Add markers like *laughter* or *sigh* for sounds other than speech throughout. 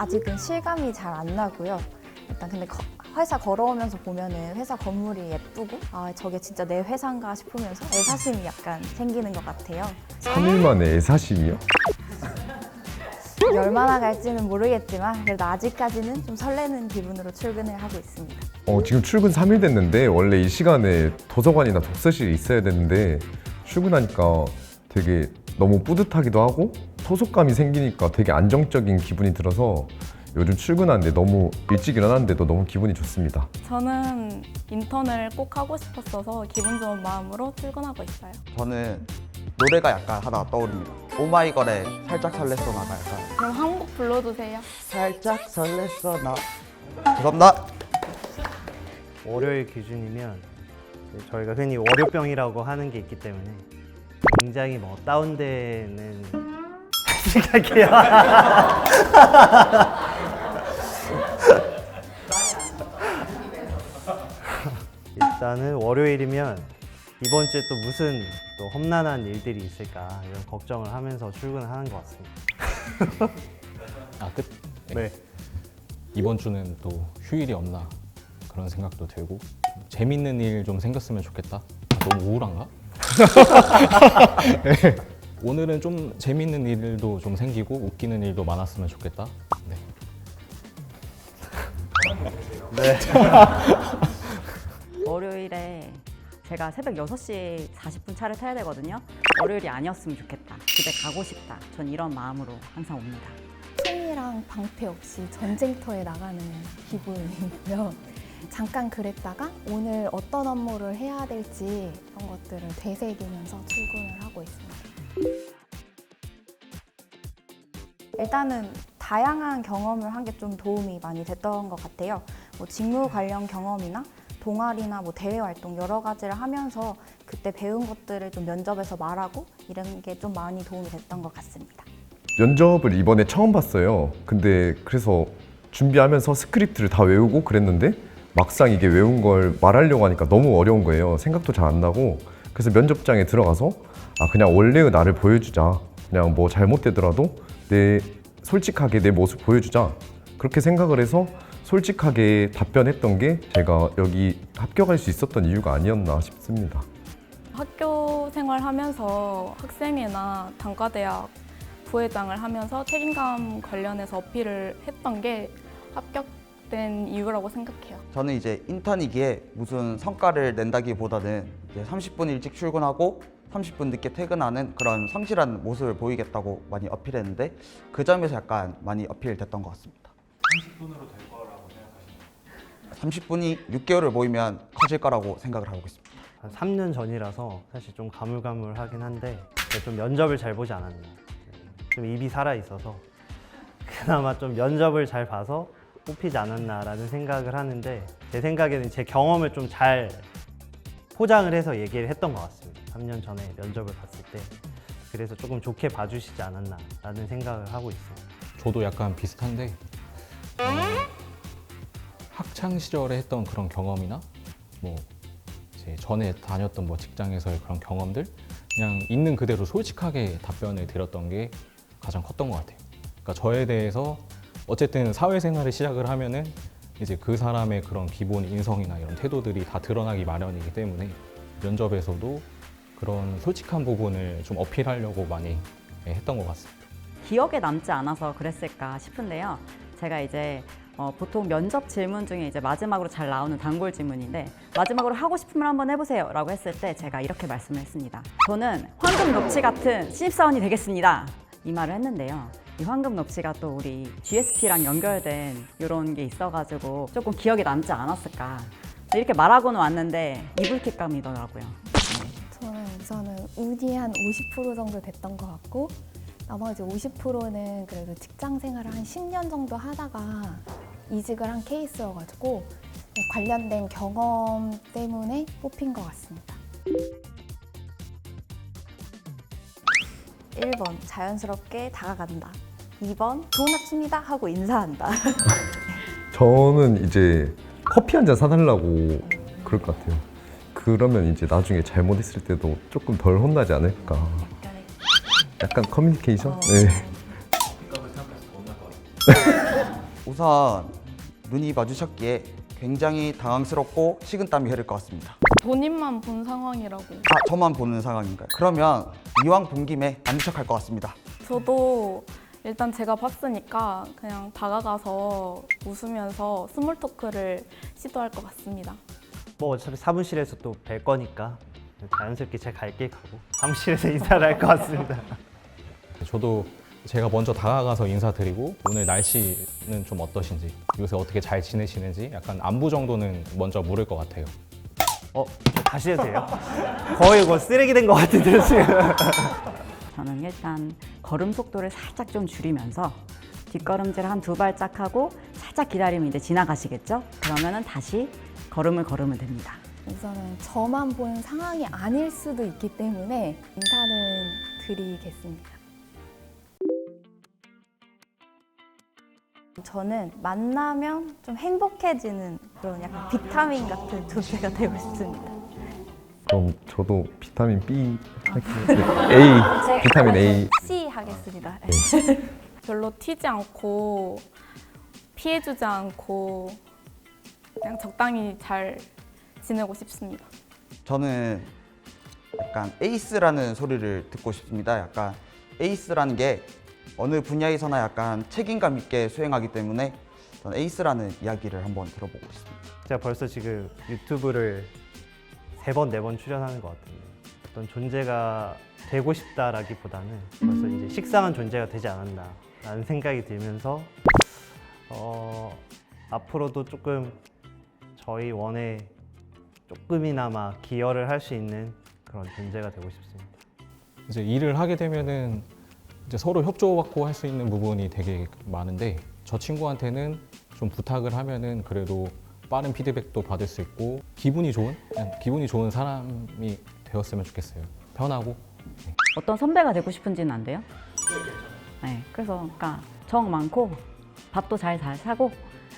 아직은 실감이 잘 안 나고요. 일단 근데 거- 회사 걸어오면서 보면은 회사 건물이 예쁘고 아 저게 진짜 내 회사인가 싶으면서 애사심이 약간 생기는 것 같아요. 3일 만에 애사심이요? 얼마나 *laughs* 갈지는 모르겠지만 그래도 아직까지는 좀 설레는 기분으로 출근을 하고 있습니다. 어, 지금 출근 3일 됐는데 원래 이 시간에 도서관이나 독서실이 있어야 되는데 출근하니까 되게 너무 뿌듯하기도 하고 소속감이 생기니까 되게 안정적인 기분이 들어서 요즘 출근하는데 너무 일찍 일어나는데도 너무 기분이 좋습니다. 저는 인턴을 꼭 하고 싶었어서 기분 좋은 마음으로 출근하고 있어요. 저는 노래가 약간 하나 떠오릅니다. 오마이걸의 살짝 설렜어 나가 약간 그럼 한 곡 불러주세요. 살짝 설렜어 나 죄송합니다. 월요일 기준이면 이제 저희가 흔히 월요병이라고 하는 게 있기 때문에 굉장히 뭐 다운되는 시각이에요. *laughs* 일단은 월요일이면 이번 주에 또 무슨 또 험난한 일들이 있을까 이런 걱정을 하면서 출근을 하는 것 같습니다. 아 끝. 네. 네. 이번 주는 또 휴일이 없나 그런 생각도 들고 재밌는 일 좀 생겼으면 좋겠다. 아, 너무 우울한가? *laughs* *laughs* 네. 오늘은 좀 재밌는 일도 좀 생기고 웃기는 일도 많았으면 좋겠다. 네. *laughs* *laughs* 월요일에 제가 새벽 6시 40분 차를 타야 되거든요. 월요일이 아니었으면 좋겠다. 집에 가고 싶다. 전 이런 마음으로 항상 옵니다. 총이랑 방패 없이 전쟁터에 나가는 기분이고요. 잠깐 그랬다가 오늘 어떤 업무를 해야 될지 이런 것들을 되새기면서 출근을 하고 있습니다. 일단은 다양한 경험을 한 게 좀 도움이 많이 됐던 것 같아요. 뭐 직무 관련 경험이나 동아리나 뭐 대외 활동 여러 가지를 하면서 그때 배운 것들을 좀 면접에서 말하고 이런 게 좀 많이 도움이 됐던 것 같습니다. 면접을 이번에 처음 봤어요. 근데 그래서 준비하면서 스크립트를 다 외우고 그랬는데 막상 이게 외운 걸 말하려고 하니까 너무 어려운 거예요. 생각도 잘 안 나고 그래서 면접장에 들어가서 아 그냥 원래의 나를 보여주자. 그냥 뭐 잘못되더라도 내 솔직하게 내 모습 보여주자. 그렇게 생각을 해서 솔직하게 답변했던 게 제가 여기 합격할 수 있었던 이유가 아니었나 싶습니다. 학교 생활하면서 학생회나 단과대학 부회장을 하면서 책임감 관련해서 어필을 했던 게 합격 된 이유라고 생각해요. 저는 이제 인턴이기에 무슨 성과를 낸다기보다는 이제 30분 일찍 출근하고 30분 늦게 퇴근하는 그런 성실한 모습을 보이겠다고 많이 어필했는데 그 점에서 약간 많이 어필됐던 것 같습니다. 30분이 6개월을 모이면 커질 거라고 생각을 하고 있습니다. 한 3년 전이라서 사실 좀 가물가물하긴 한데 좀 면접을 잘 보지 않았나 좀 입이 살아 있어서 *laughs* 그나마 좀 면접을 잘 봐서 뽑히지 않았나라는 생각을 하는데 제 생각에는 제 경험을 좀 잘 포장을 해서 얘기를 했던 것 같습니다. 3년 전에 면접을 봤을 때. 그래서 조금 좋게 봐주시지 않았나라는 생각을 하고 있어요 저도 약간 비슷한데 어, 학창 시절에 했던 그런 경험이나 뭐 이제 전에 다녔던 뭐 직장에서의 그런 경험들 그냥 있는 그대로 솔직하게 답변을 드렸던 게 가장 컸던 것 같아요. 그러니까 저에 대해서 어쨌든 사회생활을 시작을 하면은 이제 그 사람의 그런 기본 인성이나 이런 태도들이 다 드러나기 마련이기 때문에 면접에서도 그런 솔직한 부분을 좀 어필하려고 많이 예, 했던 것 같습니다. 기억에 남지 않아서 그랬을까 싶은데요. 제가 이제 어, 보통 면접 질문 중에 이제 마지막으로 잘 나오는 단골 질문인데 마지막으로 하고 말 한번 해보세요 라고 했을 때 제가 이렇게 말씀을 했습니다. 저는 황금 녹취 같은 신입사원이 되겠습니다. 이 말을 했는데요. 이 황금 녹취가 또 우리 GSP랑 연결된 이런 게 있어가지고 조금 기억에 남지 않았을까. 이렇게 말하고는 왔는데 이불킥감이더라고요. 저는 우선은 운이 한 50% 정도 됐던 것 같고 나머지 50%는 그래도 직장 생활을 한 10년 정도 하다가 이직을 한 케이스여가지고 관련된 경험 때문에 뽑힌 것 같습니다. 1번 자연스럽게 다가간다. 2번 좋은 아침이다 하고 인사한다. *laughs* 저는 이제 커피 한 잔 사달라고 그럴 것 같아요. 그러면 이제 나중에 잘못했을 때도 조금 덜 혼나지 않을까. 약간 커뮤니케이션? 네. *laughs* 우선 눈이 마주쳤기에 굉장히 당황스럽고 식은땀이 흐를 것 같습니다. 본인만 본 상황이라고. 아, 저만 보는 상황인가요? 그러면 이왕 본 김에 아는 척할 것 같습니다. 저도 일단 제가 봤으니까 그냥 다가가서 웃으면서 스몰 토크를 시도할 것 같습니다. 뭐 어차피 사무실에서 또 뵐 거니까 자연스럽게 제갈길 가고 사무실에서 인사를 할 것 같습니다. *laughs* 저도 제가 먼저 다가가서 인사드리고 오늘 날씨는 좀 어떠신지 요새 어떻게 잘 지내시는지 약간 안부 정도는 먼저 물을 것 같아요. 어, 저 다시 해도 돼요? 거의 뭐 쓰레기 된 것 같은데 지금. 저는 일단 걸음 속도를 살짝 좀 줄이면서 뒷걸음질 한 두 발짝 하고 살짝 기다리면 이제 지나가시겠죠? 그러면은 다시 걸음을 걸으면 됩니다. 우선은 저만 본 상황이 아닐 수도 있기 때문에 인사는 드리겠습니다. 저는 만나면 좀 행복해지는 그런 약간 비타민 같은 존재가 되고 싶습니다. 그럼 저도 비타민 B 할게요. A, 비타민 A. C 하겠습니다. *laughs* 별로 튀지 않고 피해주지 않고 그냥 적당히 잘 지내고 싶습니다. 저는 약간 에이스라는 소리를 듣고 싶습니다. 약간 에이스라는 게 어느 분야에서나 약간 책임감 있게 수행하기 때문에 저는 에이스라는 이야기를 한번 들어보고 싶습니다. 제가 벌써 지금 유튜브를 세 번, 네 번 출연하는 것 같은데 어떤 존재가 되고 싶다라기보다는 벌써 이제 식상한 존재가 되지 않았나라는 생각이 들면서 어, 앞으로도 조금 저희 원에 조금이나마 기여를 할 수 있는 그런 존재가 되고 싶습니다. 이제 일을 하게 되면은 이제 서로 협조받고 할 수 있는 부분이 되게 많은데 저 친구한테는 좀 부탁을 하면은 그래도 빠른 피드백도 받을 수 있고 기분이 좋은 기분이 좋은 사람이 되었으면 좋겠어요. 편하고 어떤 선배가 되고 싶은지는 안 돼요? 네, 그래서 그러니까 정 많고 밥도 잘 잘 사고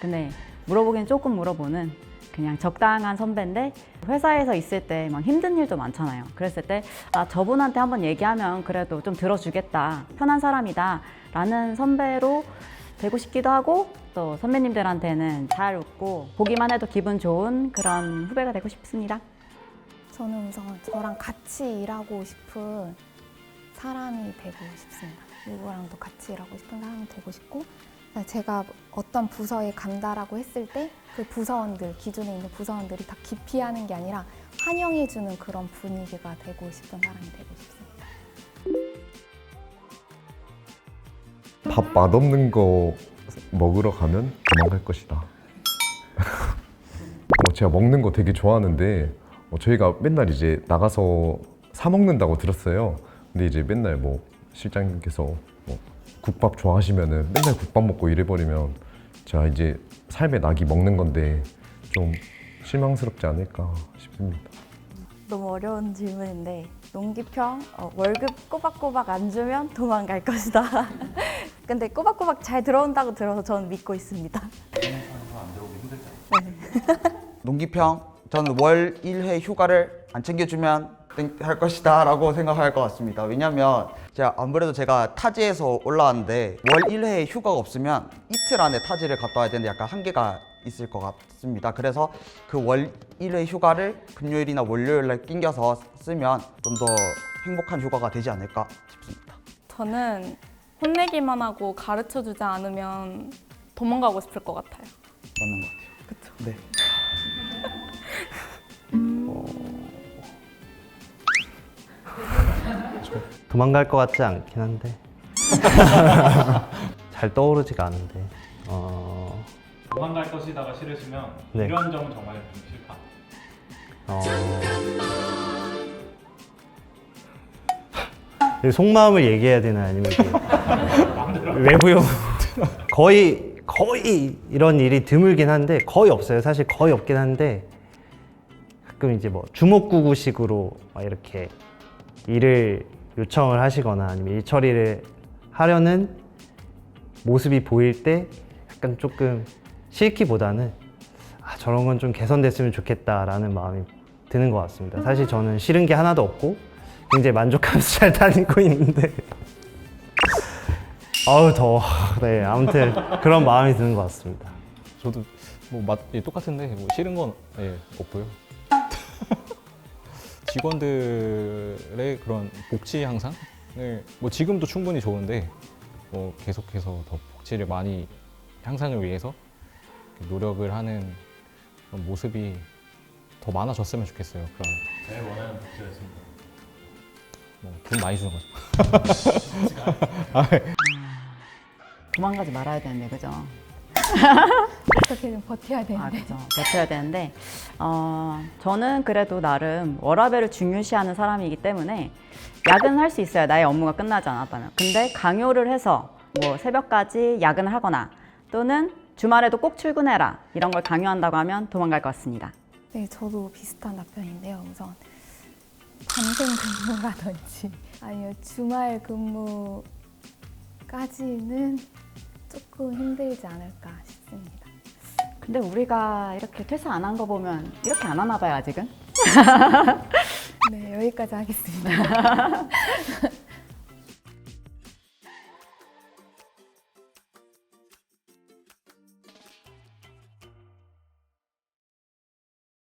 근데 물어보긴 조금 물어보는 그냥 적당한 선배인데 회사에서 있을 때 막 힘든 일도 많잖아요. 그랬을 때 아, 저분한테 한번 얘기하면 그래도 좀 들어주겠다. 편한 사람이다. 라는 선배로 되고 싶기도 하고 또 선배님들한테는 잘 웃고 보기만 해도 기분 좋은 그런 후배가 되고 싶습니다. 저는 우선 저랑 같이 일하고 싶은 사람이 되고 싶습니다. 누구랑도 같이 일하고 싶은 사람이 되고 싶고 제가 어떤 부서에 간다라고 했을 때 그 부서원들 기존에 있는 부서원들이 다 기피하는 게 아니라 환영해주는 그런 분위기가 되고 싶은 사람이 되고 싶습니다. 밥 맛없는 거 먹으러 가면 도망갈 것이다. *laughs* 어, 제가 먹는 거 되게 좋아하는데 어, 저희가 맨날 이제 나가서 사 먹는다고 들었어요. 근데 이제 맨날 뭐 실장님께서 뭐 국밥 좋아하시면은 맨날 국밥 먹고 이래버리면 제가 이제 삶의 낙이 먹는 건데 좀 실망스럽지 않을까 싶습니다. 너무 어려운 질문인데 농기평 어, 월급 꼬박꼬박 안 주면 도망갈 것이다. *laughs* 근데 꼬박꼬박 잘 들어온다고 들어서 저는 믿고 있습니다. 농기평 저는 월 1회 휴가를 안 챙겨주면 땡- 할 것이다 라고 생각할 것 같습니다. 왜냐면 제가 아무래도 제가 타지에서 올라왔는데 월 1회 휴가가 없으면 이틀 안에 타지를 갔다 와야 되는데 약간 한계가 있을 것 같습니다. 그래서 그 월 1회 휴가를 금요일이나 월요일에 낑겨서 쓰면 좀 더 행복한 휴가가 되지 않을까 싶습니다. 저는 혼내기만 하고 가르쳐 주지 않으면 도망가고 싶을 것 같아요. 맞는 것 같아요. 그쵸? 네. 도망갈 것 같지 않긴 한데. *laughs* 잘 떠오르지가 않은데. 어, 도망갈 것이다가 싫으시면 네. 이런 점은 정말 좀 싫다. 어... 이 속마음을 얘기해야 되나 아니면 이게 외부용. 거의 거의 이런 일이 드물긴 한데 거의 없어요. 사실 거의 없긴 한데 가끔 이제 뭐 주먹구구식으로 막 이렇게 일을 요청을 하시거나 아니면 일 처리를 하려는 모습이 보일 때 약간 조금 싫기보다는 아, 저런 건 좀 개선됐으면 좋겠다라는 마음이 드는 것 같습니다. 사실 저는 싫은 게 하나도 없고 굉장히 만족하면서 *laughs* 잘 다니고 있는데 아우 더워. *laughs* 네, 아무튼 그런 마음이 드는 것 같습니다. 저도 뭐 맛, 예, 똑같은데 뭐 싫은 건 예, 없고요. 직원들의 그런 복지 향상을 뭐 지금도 충분히 좋은데 뭐 계속해서 더 복지를 많이 향상을 위해서 노력을 하는 그런 모습이 더 많아졌으면 좋겠어요. 그런 제일 원하는 복지였습니다. 뭐돈 많이 주는 거죠. *laughs* 도망가지 말아야 되는데 그죠? 어떻게든 버텨야 되는데. 아, 그죠. 버텨야 되는데, 어, 저는 그래도 나름 워라밸을 중요시하는 사람이기 때문에 야근할 수 있어요. 나의 업무가 끝나지 않았다면. 근데 강요를 해서 뭐 새벽까지 야근을 하거나 또는 주말에도 꼭 출근해라. 이런 걸 강요한다고 하면 도망갈 것 같습니다. 네, 저도 비슷한 답변인데요. 우선 밤샘 근무라든지 *laughs* 아니면 주말 근무까지는 조금 힘들지 않을까 싶습니다. 근데 우리가 이렇게 퇴사 안 한 거 보면 이렇게 안 하나 봐요, 아직은? 네, 여기까지 하겠습니다. *laughs*